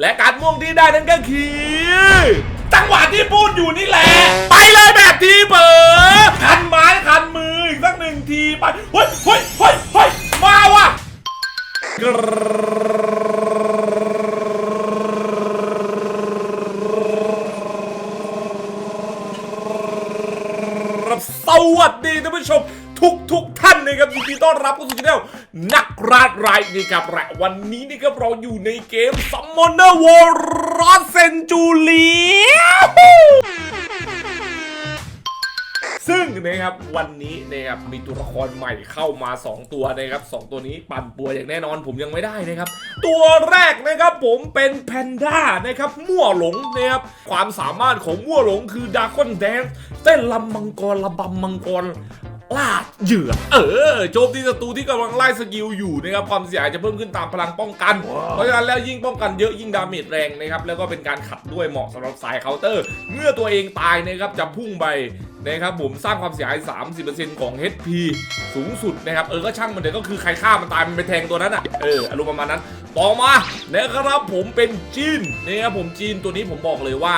และการม่วงที่ได้นั่นก็คือจังหวะที่พูดอยู่นี่แหละ ไปเลยแบบทีเผลอคันไม้คันมืออีกสักหนึ่งทีไปเฮ้ยเฮ้ยเฮ้ยเฮ้ยมาว่ะครับสวัสดีท่านผู้ชมทุกทุกๆท่านนะครับยินดีต้อนรับเข้าสู่ช่อง นักราดไรนี่ครับและวันนี้นี่ครับเราอยู่ในเกม Summoner War r o s Century ซึ่งนะครับวันนี้นะครับมีตัวละครใหม่เข้ามา 2 ตัวนะครับสองตัวนี้ปั่นปัวอย่างแน่นอนผมยังไม่ได้นะครับ ตัวแรกนะครับผมเป็นแพนด้านะครับมั่วหลงนะครับความสามารถของมั่วหลงคือดาร์คอนแดนเต้นลำมังกรระบำมังกร ลาดเหยื่อ เออ โจมตีศัตรูที่กำลังไล่สกิลอยู่นะครับความเสียหายจะเพิ่มขึ้นตามพลังป้องกัน เพราะฉะนั้นแล้วยิ่งป้องกันเยอะยิ่งดาเมจแรงนะครับแล้วก็เป็นการขัดด้วยเหมาะสำหรับสายเคาน์เตอร์ เมื่อตัวเองตายนะครับจะพุ่งไปนะครับผมสร้างความเสียหาย 30%ของ HP สูงสุดนะครับเออก็ช่างมันเดี๋ยวก็คือใครฆ่ามันตายมันไปแทงตัวนั้นอะเอออารมณ์ประมาณนั้น ต่อมานะครับผมเป็นจีนนะครับผมจีนตัวนี้ผมบอกเลยว่า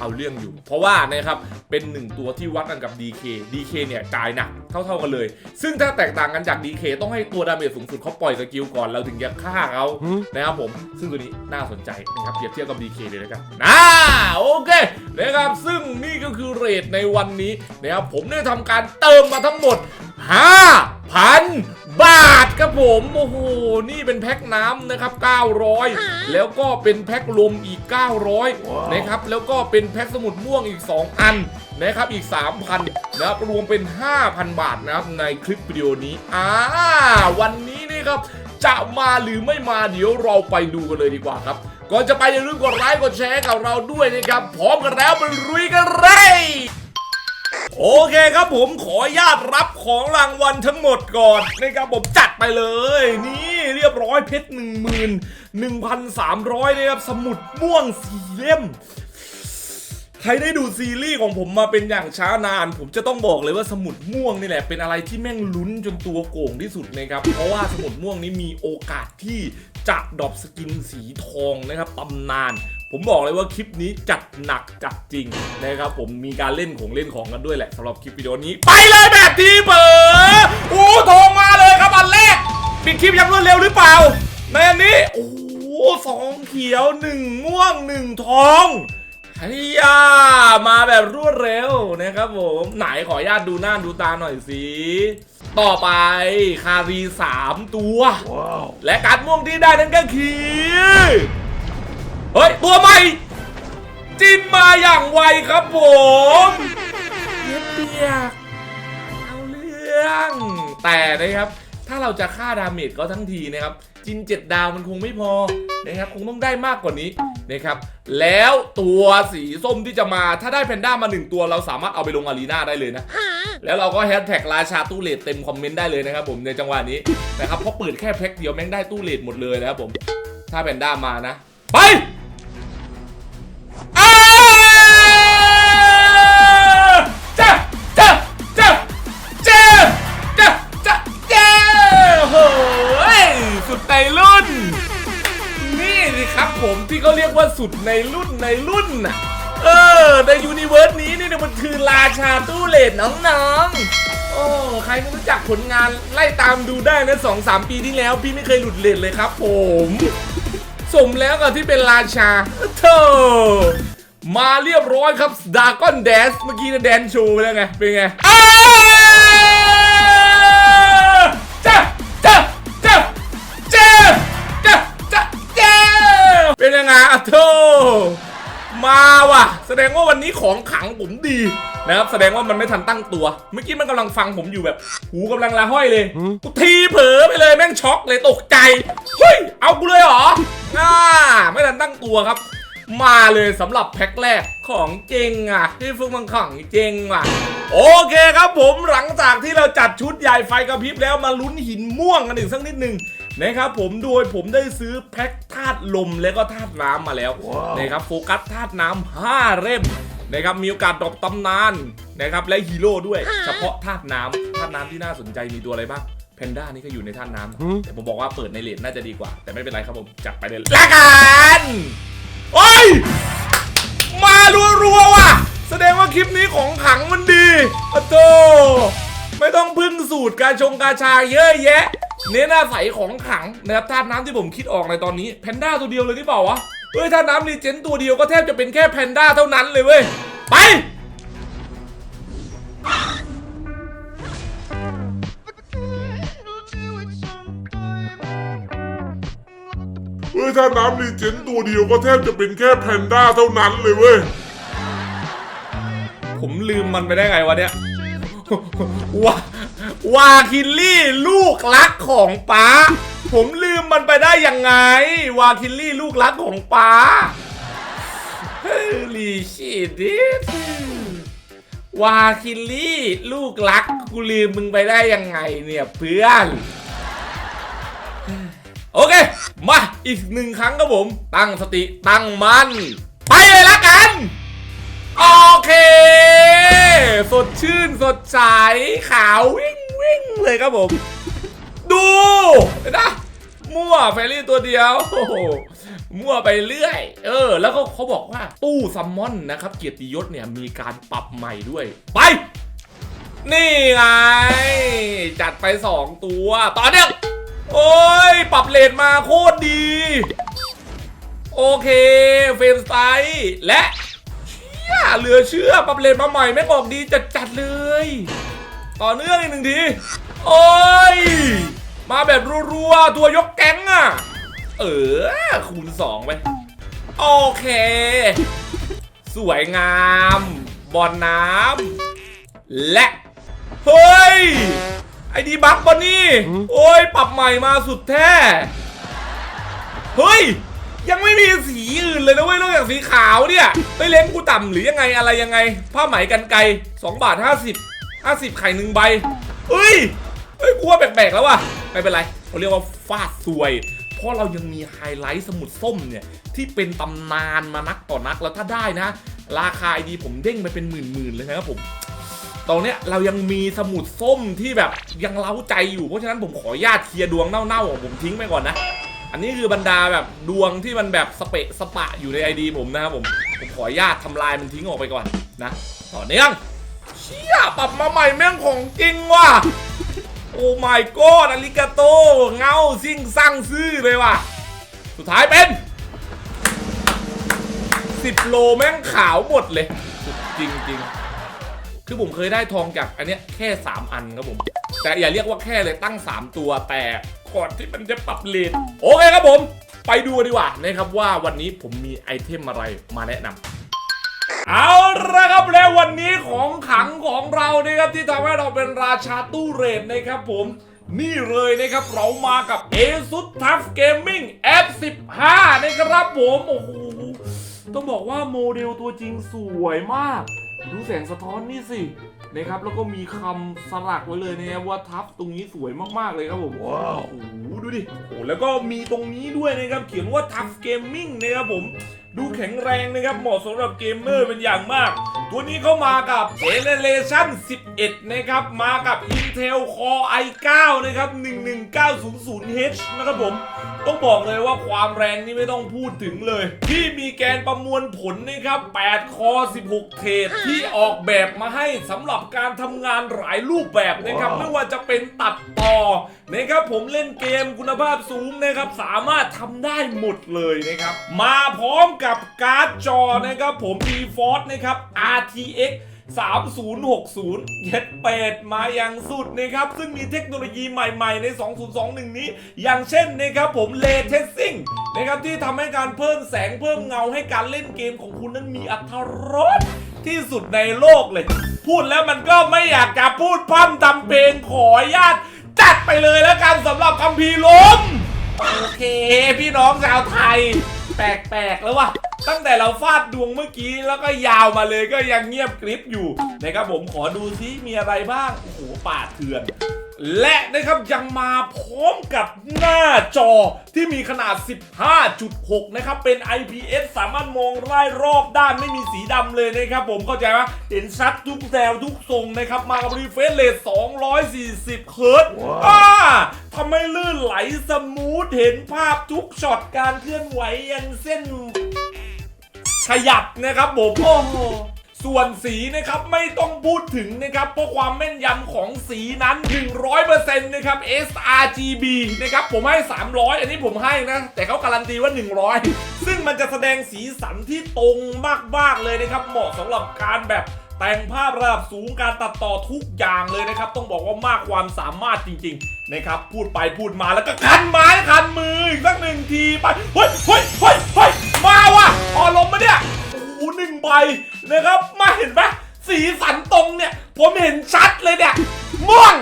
เอาเรื่องอยู่ เพราะว่านะครับเป็นหนึ่งตัวที่วัดกันกับ DK DK เนี่ยจ่ายหนักเท่าๆกันเลย ซึ่งถ้าแตกต่างกันจาก DK ต้องให้ตัวดาเมจสูงสุดเขาปล่อยสกิลก่อนเราถึงจะฆ่าเขานะครับผมซึ่งตัวนี้น่าสนใจนะครับเปรียบเทียบกับ DK เลยนะครับนะโอเคนะครับซึ่งนี่ก็คือเรทในวันนี้นะครับผมได้ทำการเติมมาทั้งหมด5,000 บาทครับผม โอ้โห นี่เป็นแพ็คน้ำนะครับ 900 แล้วก็เป็นแพ็คลมอีก 900 นะครับ แล้วก็เป็นแพ็คสมุดม่วงอีก 2 อันนะครับ อีก 3,000 นะครับ รวมเป็น 5,000 บาทนะครับ ในคลิปวิดีโอนี้ อ่า วันนี้นี่ครับ จะมาหรือไม่มาเดี๋ยวเราไปดูกันเลยดีกว่าครับ ก่อนจะไปอย่าลืมกดไลค์ กดแชร์กับเราด้วยนะครับ พร้อมกันแล้วไปลุยกันเลย โอเคครับผมขอญาตรับของรางวัลทั้งหมดก่อนนะครับผมจัดไปเลย นี่เรียบร้อยเพชรหนึ่งหมื่นหนึ่งพันสามร้อยนะครับสมุดม่วงสี่เล่มใครได้ดูซีรีส์ของผมมาเป็นอย่างช้านาน ผมจะต้องบอกเลยว่าสมุดม่วงนี่แหละเป็นอะไรที่แม่งลุ้นจนตัวโก่งที่สุดนะครับ เพราะว่าสมุดม่วงนี้มีโอกาสที่ จะดรอปสกินสีทองนะครับตำนาน ผมบอกเลยว่าคลิปนี้จัดหนักจัดจริงนะครับผมมีการเล่นของเล่นของกันด้วยแหละสำหรับคลิปวิดีโอนี้ ไปเลยแบบทีเผลอโอ้ทองมาเลยครับอันแรกปิดคลิปยังรวดเร็วหรือเปล่าในอันนี้โอ้สองเขียวหนึ่งม่วงหนึ่งทองไอ้ยมาแบบรวดเร็วนะครับผมไหนขออนุญาตดูหน้าดูตาหน่อยสิ ต่อไปคารีสามตัว และการม่วงที่ได้นั่นก็คือเฮ้ย ตัวใหม่ จินมาอย่างไวครับผมเย็บเปียกเอาเรื่องแต่นะครับ ถ้าเราจะฆ่าดาเมจเขาทั้งทีนะครับ จินเจ็ดดาวมันคงไม่พอนะครับ คงต้องได้มากกว่านี้ นะครับแล้วตัวสีส้มที่จะมาถ้าได้แพนด้ามาหนึ่งตัวเราสามารถเอาไปลงอารีนาได้เลยนะแล้วเราก็แฮชแท็กราชาตู้เลทเต็มคอมเมนต์ได้เลยนะครับผมในจังหวะนี้นะครับเพราะเปิดแค่แพ็คเดียวแม่งได้ตู้เลทหมดเลยนะครับผมถ้าแพนด้ามานะ ไปอ้าวจ้าจ้าจ้าจ้าจ้าจ้าจ้าโอ้ยสุดในรุ่น ครับผมที่เขาเรียกว่าสุดในรุ่นในรุ่นน่ะเออในยูนิเวิร์สนี้นี่นมันคือราชาตู้เลดน้องๆโอ้ใครไม่รู้จักผลงานไล่ตามดูได้นะสองสามปีที่แล้ว พี่ไม่เคยหลุดเลดเลยครับผม สมแล้วกับที่เป็นราชาเธอมาเรียบร้อยครับดาก้อนแดสเมื่อกี้นะแดนโชว์ไปแล้วไง เป็นไง งไงอะโธ่มาว่ะ แสดงว่าวันนี้ของขังผมดีนะครับแสดงว่ามันไม่ทันตั้งตัว เมื่อกี้มันกำลังฟังผมอยู่แบบ หูกำลังละห้อยเลยกูทีเผลอไปเลยแม่งช็อกเลยตกใจเฮ้ยเอากูเลยเหรออ่าไม่ทันตั้งตัวครับ มาเลยสำหรับแพ็คแรกของจริงอะที่ฟึกมันของจริงอะโอเคครับผมหลังจากที่เราจัดชุดใหญ่ไฟกระพริบแล้วมาลุ้นหินม่วงกันอีกสักนิดหนึ่ง นะครับผมโดยผมได้ซื้อแพ็คธาตุลมและก็ธาตุน้ำมาแล้วนะครับโฟกัสธาตุน้ำห้าเล่มนะครับมีโอกาสดรอปตำนานนะครับและฮีโร่ด้วย เฉพาะธาตุน้ำธาตุน้ำที่น่าสนใจมีตัวอะไรบ้างแพนด้านี่ก็อยู่ในท่าน้ำแต่ผมบอกว่าเปิดในเลนน่าจะดีกว่า แต่ไม่เป็นไรครับผม จัดไปเลยแล้วกันโอ้ย มารัวๆว่ะ แสดงว่าคลิปนี้ของขังมันดีอะโต ไม่ต้องพึ่งสูตรการชงกาชาเยอะแยะ เน้นอาศัยของขังนะครับธาตุน้ำที่ผมคิดออกในตอนนี้แพนด้าตัวเดียวเลยที่เปล่าวะเฮ้ยธาตุน้ำรีเจนตัวเดียวก็แทบจะเป็นแค่แพนด้าเท่านั้นเลยเว้ยไปเฮ้ยถ้าน้ำรีเจนตัวเดียวก็แทบจะเป็นแค่แพนด้าเท่านั้นเลยเว้ย ผมลืมมันไปได้ไงวะเนี่ย วาวาคิลลี่ลูกรักของป้า ผมลืมมันไปได้ยังไง วาคิลลี่ลูกรักของป้าเฮ้ยลีชิดิสวาคิลลี่ ลูกรักกูลืมมึงไปได้ยังไงเนี่ยเพื่อน โอเค มาอีกหนึ่งครั้งครับผม ตั้งสติตั้งมัน ไปเลยละกัน โอเค สดชื่นสดใสขาววิ่งวิ่งเลยครับผม ดูนะมั่วแฟรี่ตัวเดียวโอ้โหมั่วไปเรื่อย เออ แล้วก็เขาบอกว่าตู้ซัมมอนนะครับ เกียรติยศเนี่ยมีการปรับใหม่ด้วย ไป นี่ไง จัดไป 2 ตัว ต่อเนื่องโอ้ย ปรับเลทมาโคตรดี โอเค เฟรมสไตล์และ ยเหลือเชื่อปรับเลทมาใหม่แม่งออกดีจัดจัดๆเลย ต่อเนื่องอีกหนึ่งที โอ้ย มาแบบรัวๆ ตัวยกแก๊งอะ เออ คูณสองไปโอเค สวยงาม บอลน้ำและ เฮ้ย ไอดีบักปะนี่ โอ้ย ปรับใหม่มาสุดแท้ เฮ้ย ยังไม่มีสีอื่นเลยนะเว้ยนอกจากสีขาวเนี่ยไม่เล้งกูต่ำหรือยังไงอะไรยังไง ผ้าไหมกันไกล2บาท50 50 ไข่หนึ่งใบเฮ้ยเฮ้ยกูว่าแปลกๆแล้วว่ะไม่เป็นไรเขาเรียกว่าฟาดซวย เพราะเรายังมีไฮไลท์สมุดส้มเนี่ย ที่เป็นตำนานมานักต่อนักแล้วถ้าได้นะ ราคาไอดีผมเด้งไปเป็นหมื่นๆเลยนะครับผมตอนเนี้ยเรายังมีสมุดส้มที่แบบยังเล้าใจอยู่เพราะฉะนั้นผมขอญาตเคลียร์ดวงเน่าๆของผมทิ้งไปก่อนนะ อันนี้คือบรรดาแบบดวงที่มันแบบสเปะสปะอยู่ในไอดีผมนะครับผมผมขออนุญาตทำลายมันทิ้งออกไปก่อนนะต่อเนื่องเชี่ยปรับมาใหม่แม่งของจริงว่ะโอ้ my god อาริกาโต เงาซิ่งสร้างซื่อเลยว่ะ สุดท้ายเป็น 10 โลแม่งขาวหมดเลย สุดจริงคือผมเคยได้ทองจากอันเนี้ยแค่ 3 อันครับผม แต่อย่าเรียกว่าแค่เลยตั้ง 3 ตัวแต่ ก่อนที่มันจะปรับเลนโอเคครับผม ไปดูกันดีกว่านะครับว่าวันนี้ผมมีไอเทมอะไรมาแนะนำเอาละครับแล้ววันนี้ของขังของเรานะครับที่ทำให้เราเป็นราชาตู้เรทนะครับผม นี่เลยนะครับเรามากับ ASUS Tough Gaming F15 นะครับผมโอ้โหต้องบอกว่าโมเดลตัวจริงสวยมาก ดูแสงสะท้อนนี่สิ นะครับ แล้วก็มีคำสลักไว้เลยนะครับว่าทับตรงนี้สวยมากๆเลยครับผมว้าวโอ้โหดูดิโอ้โหแล้วก็มีตรงนี้ด้วยนะครับ เขียนว่าทับเกมมิ่งนะครับผมดูแข็งแรงนะครับ เหมาะสำหรับเกมเมอร์เป็นอย่างมาก ตัวนี้เข้ามากับ Generation 11 นะครับ มากับ Intel Core i9 นะครับ 11900H นะครับผม ต้องบอกเลยว่าความแรงนี่ไม่ต้องพูดถึงเลย ที่มีแกนประมวลผลนะครับ 8 คอ 16 เทรดที่ออกแบบมาให้สำหรับการทำงานหลายรูปแบบนะครับ ไม่ว่าจะเป็นตัดต อนะครับผมเล่นเกมคุณภาพสูงนะครับสามารถทำได้หมดเลยนะครับ มาพร้อมกับการ์ดจอนะครับผม GeForce นะครับ RTX 3060เย็ดเป็ดมาอย่างสุดนะครับ ซึ่งมีเทคโนโลยีใหม่ๆ ใน 2021 นี้ อย่างเช่นนะครับผม Ray Tracing นะครับที่ทำให้การเพิ่มแสงเพิ่มเงาให้การเล่นเกมของคุณนั้นมีอัตรสที่สุดในโลกเลย พูดแล้วมันก็ไม่อยากจะพูดพร่ำทำเพลงขออนุญาต จัดไปเลยแล้วกันสำหรับคัมภีร์ลมโอเค พี่น้องชาวไทย แปลกๆแล้วว่ะตั้งแต่เราฟาดดวงเมื่อกี้แล้วก็ยาวมาเลยก็ยังเงียบกริบอยู่นะครับผมขอดูซิมีอะไรบ้าง โอ้โหป่าเถื่อน และนะครับยังมาพร้อมกับหน้าจอที่มีขนาด 15.6 นะครับ เป็น IPS สามารถมองไล่รอบด้านไม่มีสีดำเลยนะครับผมเข้าใจไหมเห็นชัดทุกแนวทุกทรงนะครับ มากับรีเฟรชเรท240 เฮิร์ตซ์อ่าทำให้ลื่นไหลสมูทเห็นภาพทุกช็อตการเคลื่อนไหวยันเส้นขยับนะครับผมโอ้โห ส่วนสีนะครับไม่ต้องพูดถึงนะครับเพราะความแม่นยำของสีนั้น 100%นะครับ sRGB นะครับผมให้ 300 อันนี้ผมให้นะ แต่เขาการันตีว่า 100 ซึ่งมันจะแสดงสีสันที่ตรงมากๆเลยนะครับ เหมาะสำหรับการแบบแต่งภาพระดับสูงการตัดต่อทุกอย่างเลยนะครับ ต้องบอกว่ามากความสามารถจริง ๆ นะครับ พูดไปพูดมาแล้วก็คันไม้คันมืออีกสักหนึ่งทีไปเฮ้ยเฮ้ยเฮ้ย หหนึ่งใบนะครับมาเห็นปะสีสันตรงเนี่ย ผมเห็นชัดเลยเนี่ย ม่วง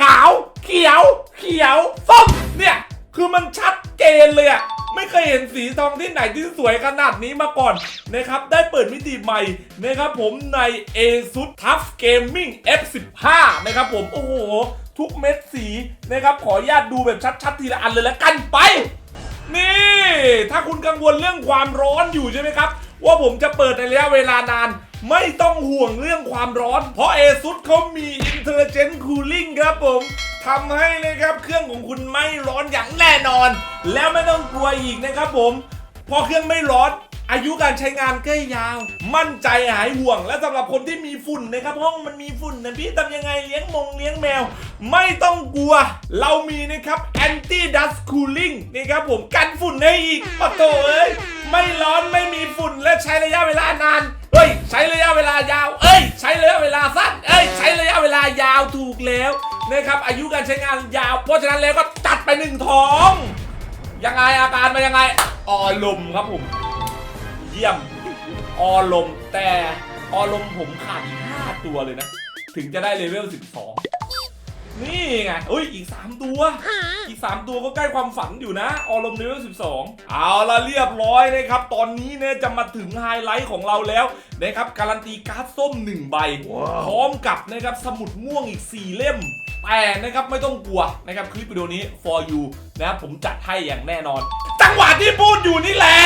ขาว เขียว เขียว ส้ม เนี่ย คือมันชัดเจนเลยอะไม่เคยเห็นสีทองที่ไหนที่สวยขนาดนี้มาก่อนนะครับ ได้เปิดมิติใหม่นะครับผมใน ASUS TUF Gaming F15 นะครับผม โอ้โห ทุกเม็ดสีนะครับ ขออนุญาตดูแบบชัดๆ ทีละอันเลยแล้วกันไป นี่ ถ้าคุณกังวลเรื่องความร้อนอยู่ใช่ไหมครับ ว่าผมจะเปิดในระยะเวลานาน ไม่ต้องห่วงเรื่องความร้อน เพราะ ASUS เขามี Intelligent Cooling ครับผมทำให้นะครับเครื่องของคุณไม่ร้อนอย่างแน่นอน แล้วไม่ต้องกลัวอีกนะครับผมพอเครื่องไม่ร้อนอายุการใช้งานก็ยาว มั่นใจหายห่วง และสำหรับคนที่มีฝุ่นนะครับห้องมันมีฝุ่นนะพี่ทำยังไงเลี้ยงมงเลี้ยงแมว ไม่ต้องกลัว เรามีนะครับ anti dust cooling นะครับผมกันฝุ่นให้อีกปะโถเอ้ยไม่ร้อนไม่ ฝุ่นและใช้ระยะเวลานานเฮ้ย ใช้ระยะเวลายาว เอ้ย ใช้ระยะเวลาสั้น เอ้ย ใช้ระยะเวลายาวถูกแล้วนะครับ อายุการใช้งานยาว เพราะฉะนั้นแล้วก็จัดไปหนึ่งท้อง ยังไงอาการมันยังไง ออลมครับผม เยี่ยม ออลม แต่ออลมผมขาดอีก5ตัวเลยนะ ถึงจะได้เลเวล 12 นี่ไงเอ้ยอีก 3 ตัว อีก 3 ตัวก็ใกล้ความฝันอยู่นะ ออลมเลเวล12 เอาละเรียบร้อยนะครับ ตอนนี้เนี่ยจะมาถึงไฮไลท์ของเราแล้วนะครับการันตีการ์ดส้ม 1 ใบ พร้อมกับนะครับสมุดม่วงอีก 4 เล่มแต่นะครับไม่ต้องกลัวนะครับคลิปวิดีโอนี้ for you นะครับผมจัดให้อย่างแน่นอน จังหวะที่พูดอยู่นี่แหละ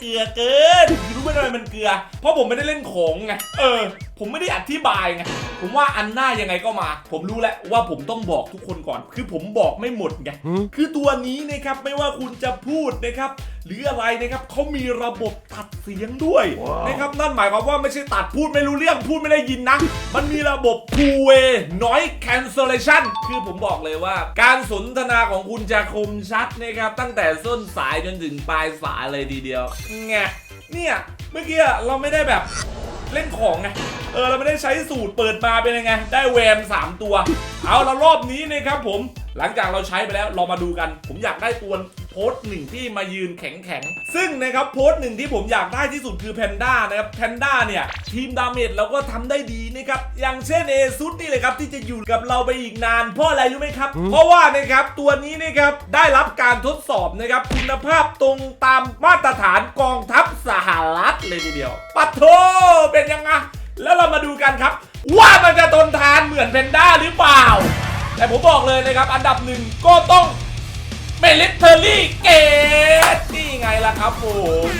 เกลือเกินรู้ไหมทำไมมันเกลือ เพราะผมไม่ได้เล่นของไง เออ ผมไม่ได้อธิบายไงผมว่าอันหน้ายังไงก็มา ผมรู้แล้วว่าผมต้องบอกทุกคนก่อน คือผมบอกไม่หมดไงคือตัวนี้นะครับไม่ว่าคุณจะพูดนะครับหรืออะไรนะครับเขามีระบบตัดเสียงด้วยนะครับนั่นหมายความว่าไม่ใช่ตัดพูดไม่รู้เรื่องพูดไม่ได้ยินนะ มันมีระบบ two way noise cancellation คือผมบอกเลยว่า การสนทนาของคุณจะคมชัดนะครับตั้งแต่ส้นสายจนถึงปลายสายเลยทีเดียวไงเนี่ยเมื่อกี้เราไม่ได้แบบเล่นของไง เออเราไม่ได้ใช้สูตรเปิดมาเป็นยังไง ได้แวม 3 ตัว เอาละรอบนี้นะครับผมหลังจากเราใช้ไปแล้วเรามาดูกัน ผมอยากได้ตัวโพสต์หนึ่งที่มายืนแข็งแข็งๆซึ่งนะครับโพสต์หนึ่งที่ผมอยากได้ที่สุดคือแพนด้านะครับแพนด้าเนี่ย ทีมดาเมจเราก็ทำได้ดีนะครับ อย่างเช่นเอซุดนี่เลยครับ ที่จะอยู่กับเราไปอีกนาน เพราะอะไรรู้ไหมครับ เพราะว่านะครับตัวนี้นะครับได้รับการทดสอบนะครับคุณภาพตรงตามมาตรฐานกองทัพสหรัฐเลยทีเดียวปัทโทเป็นยังไง แล้วเรามาดูกันครับ ว่ามันจะทนทานเหมือนเพนด้าหรือเปล่า แต่ผมบอกเลยนะครับ อันดับหนึ่งก็ต้องเมลิเทอรี่เกตนี่ไงล่ะครับผม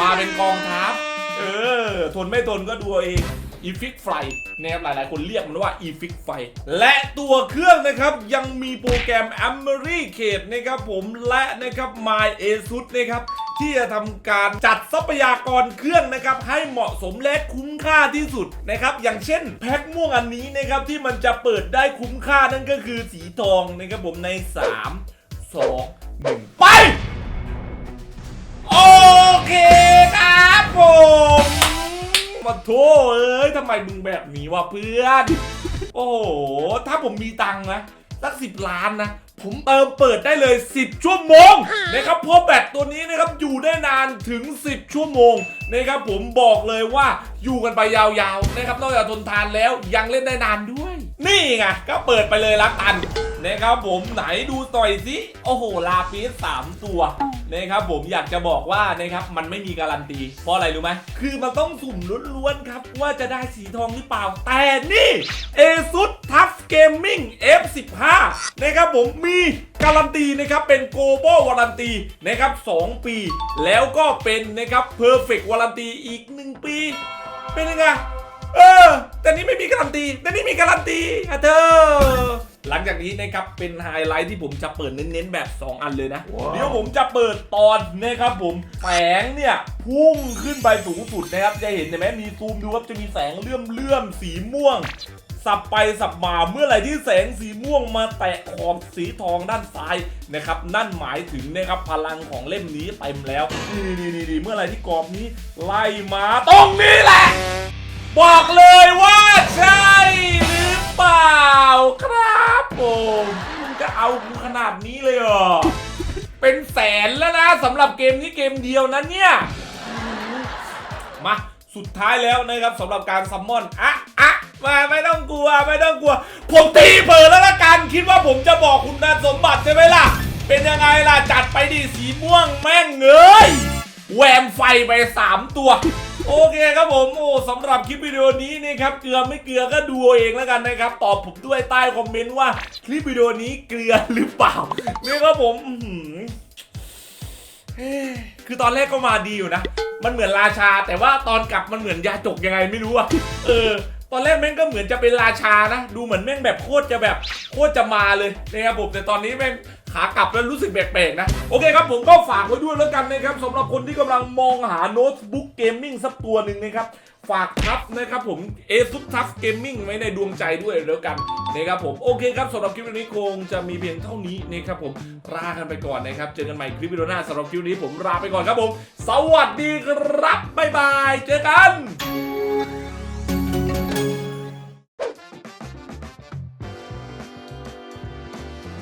มาเป็นกองทัพเออ ทนไม่ทนก็ดูเองอีฟิกไฟนะครับหลายๆ คนเรียกมันว่าอีฟิกไฟและตัวเครื่องนะครับยังมีโปรแกรม a m e r y c a d e นะครับผมและนะครับ My ASUS นะครับ ที่จะทำการจัดทรัพยากรเครื่องนะครับให้เหมาะสมและคุ้มค่าที่สุดนะครับอย่างเช่น แพ็คม่วงอันนี้นะครับที่มันจะเปิดได้คุ้มค่านั่นก็คือสีทองนะครับผมใน 3 2 1 ไป โอเคครับผมมาโทษเอ้ยทำไมมึงแบบนี้วะเพื่อน โอ้โห ถ้าผมมีตังค์นะ สักสิบล้านนะ ผมเติมเปิดได้เลย 10 ชั่วโมงนะครับเพราะแบตตัวนี้นะครับอยู่ได้นานถึง 10 ชั่วโมงนะครับผมบอกเลยว่าอยู่กันไปยาวๆนะครับนอกจากทนทานแล้วยังเล่นได้นานด้วย นี่ไงก็เปิดไปเลยละกันนะครับผมไหนดูต่อยสิโอ้โหลาปิสสามตัวนะครับผมอยากจะบอกว่านะครับมันไม่มีการันตี เพราะอะไรรู้ไหมคือมันต้องสุ่มล้วนๆครับว่าจะได้สีทองหรือเปล่าแต่นี่ ASUS TUF Gaming F15 นะครับผมมีการันตีนะครับเป็น global วารันตีนะครับ 2 ปี แล้วก็เป็นนะครับ perfect วารันตีอีก 1 ปี เป็นยังไงเออ แต่นี่ไม่มีการันตี แต่นี่มีการันตีอะเธอ หลังจากนี้นะครับ เป็นไฮไลท์ที่ผมจะเปิดเน้นๆ แบบ 2 อันเลยนะ เดี๋ยวผมจะเปิดตอนนะครับผม แสงเนี่ย พุ่งขึ้นไปสูงสุดนะครับ จะเห็นเห็นไหมมีซูมดูครับ จะมีแสงเลื่อมเลื่อมๆสีม่วง สับไปสับมาเมื่อไหร่ที่แสงสีม่วงมาแตะขอบสีทองด้านซ้ายนะครับนั่นหมายถึงนะครับพลังของเล่มนี้เต็มแล้วนี่นี่นี่เมื่อไหร่ที่กรอบนี้ไล่มาตรงนี้แหละ บอกเลยว่าใช่หรือเปล่าครับผมมึงจะเอากูขนาดนี้เลยเหรอเป็นแสนแล้วนะสำหรับเกมนี้เกมเดียวนะเนี่ย มา สุดท้ายแล้วนะครับสำหรับการซัมมอนอะอะมาไม่ต้องกลัวไม่ต้องกลัว ผมตีเปิดแล้วละกันคิดว่าผมจะบอกคุณสมบัติใช่ไหมล่ะ เป็นยังไงล่ะจัดไปดิสีม่วงแม่งเอ้ยแหวมไฟไป 3 ตัว โอเคครับผมโอ้สำหรับคลิปวิดีโอนี้นะครับเกลือไม่เกลือก็ดูเองแล้วกันนะครับ ตอบผมด้วยใต้คอมเมนต์ว่าคลิปวิดีโอนี้เกลือหรือเปล่านี่ครับผมเอ้ คือตอนแรกก็มาดีอยู่นะ มันเหมือนราชา แต่ว่าตอนกลับมันเหมือนยาจกยังไงไม่รู้อะเออ ตอนแรกแม่งก็เหมือนจะเป็นราชานะ ดูเหมือนแม่งแบบโคตรจะแบบโคตรจะมาเลยนะครับผมแต่ตอนนี้แม่งขากลับแล้วรู้สึกแปลกๆนะ โอเคครับผมก็ฝากไว้ด้วยแล้วกันนะครับสำหรับคนที่กำลังมองหาโน้ตบุ๊กเกมมิ่งสักตัวหนึ่งนะครับ ฝากทับนะครับผม ASUS TUF Gaming ไว้ในดวงใจด้วยแล้วกันนะครับผมโอเคครับสำหรับคลิปวิดีโอนี้คงจะมีเพียงเท่านี้นะครับผมลากันไปก่อนนะครับ เจอกันใหม่คลิปวิดีโอหน้าสำหรับคลิปนี้ผมลาไปก่อนครับผม สวัสดีครับบ๊ายบาย เจอกัน